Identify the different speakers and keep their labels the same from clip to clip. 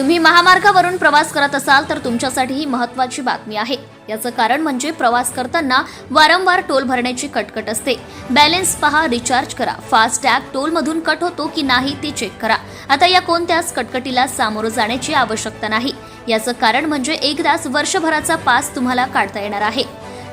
Speaker 1: तुम्ही महामार्गावरून प्रवास करत असाल तर तुमच्यासाठी ही महत्वाची बातमी आहे. याचं कारण म्हणजे प्रवास करताना वारंवार टोल भरण्याची कटकट असते. बॅलेन्स पहा रिचार्ज करा. फास्ट टॅग टोलमधून कट होतो की नाही ते चेक करा. आता या कोणत्याच कटकटीला सामोरं जाण्याची आवश्यकता नाही. याचं कारण म्हणजे एकदाच वर्षभराचा पास तुम्हाला काढता येणार आहे.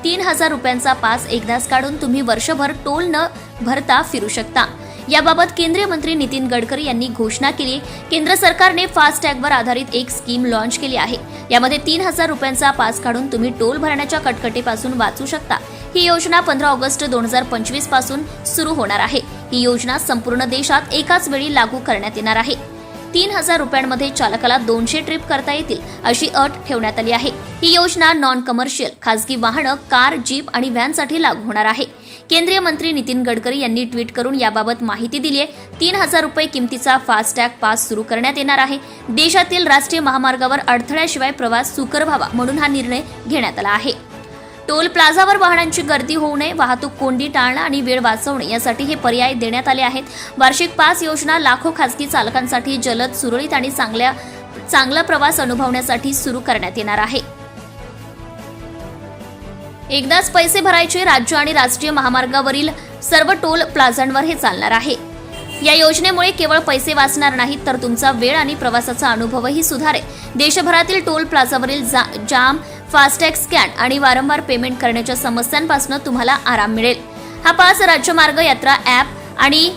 Speaker 1: तीन हजार रुपयांचा पास एकदाच काढून तुम्ही वर्षभर टोल न भरता फिरू शकता. याबाबत केंद्रीय मंत्री नितीन गडकरी यांनी घोषणा केली केंद्र सरकारने फास्टॅगवर आधारित एक स्कीम लॉन्च केली आहे. यामध्ये तीन हजार रुपयांचा पास काढून तुम्ही टोल भरण्याच्या कटकटीपासून वाचू शकता. ही योजना पंधरा ऑगस्ट दोन हजार पंचवीसपासून सुरू होणार आहे. ही योजना संपूर्ण देशात एकाच वेळी लागू करण्यात येणार आहे. तीन हजार रुपयांमध्ये चालकाला दोनशे ट्रिप करता येतील अशी अट ठेवण्यात आली आहे. ही योजना नॉन कमर्शियल खासगी वाहनं कार जीप आणि व्हॅनसाठी लागू होणार आहे. केंद्रीय मंत्री नितीन गडकरी यांनी ट्विट करून याबाबत माहिती दिली आहे. तीन हजार रुपये किमतीचा फास्टॅग पास सुरू करण्यात येणार आहे. देशातील राष्ट्रीय महामार्गावर अडथळ्याशिवाय प्रवास सुकर व्हावा म्हणून हा निर्णय घेण्यात आला आहे. टोल प्लाझावर वाहनांची गर्दी होऊ नये वाहतूक कोंडी टाळणं आणि वेळ वाचवणे यासाठी हे पर्याय देण्यात आले आहेत. वार्षिक पास योजना लाखो खासगी चालकांसाठी जलद सुरळीत आणि चांगल्या चांगला प्रवास अनुभवण्यासाठी सुरू करण्यात येणार आहे. एकदाच पैसे भरायचे राज्य आणि राष्ट्रीय महामार्गावरील सर्व टोल प्लाझांवर हे चालणार आहे. या योजनेमुळे केवळ पैसे वाचणार नाहीत तर तुमचा वेळ आणि प्रवासाचा अनुभवही सुधारेल. देशभरातील टोल प्लाझावरील जा- जाम फास्टॅग स्कॅन आणि वारंवार पेमेंट करण्याच्या समस्यांपासून तुम्हाला आराम मिळेल. हा पास राज्यमार्ग यात्रा ॲप आणि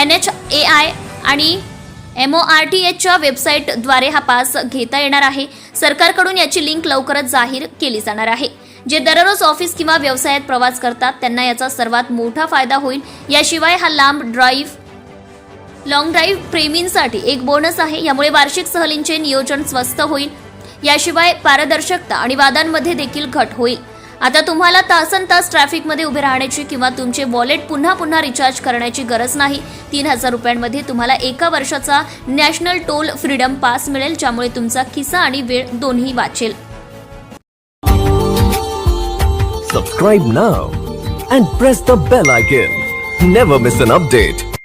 Speaker 1: एन एच ए आय आणि एम ओ आर टी एचच्या वेबसाईटद्वारे हा पास घेता येणार आहे. सरकारकडून याची लिंक लवकरच जाहीर केली जाणार आहे. जे दररोज ऑफिस किंवा व्यवसायात प्रवास करतात त्यांना याचा सर्वात मोठा फायदा होईल. याशिवाय हा लांब ड्राईव्ह लाँग ड्राईव्ह प्रेमींसाठी एक बोनस आहे. यामुळे वार्षिक सहलींचे नियोजन स्वस्त होईल. याशिवाय पारदर्शकता आणि वादांमध्ये देखील घट होईल. आता तुम्हाला तासन तास ट्रॅफिकमध्ये उभे राहण्याची किंवा तुमचे वॉलेट पुन्हा पुन्हा रिचार्ज करण्याची गरज नाही. तीन हजार रुपयांमध्ये तुम्हाला एका वर्षाचा नॅशनल टोल फ्रीडम पास मिळेल ज्यामुळे तुमचा खिसा आणि वेळ दोन्ही वाचेल.
Speaker 2: Subscribe now and press the bell icon never miss an update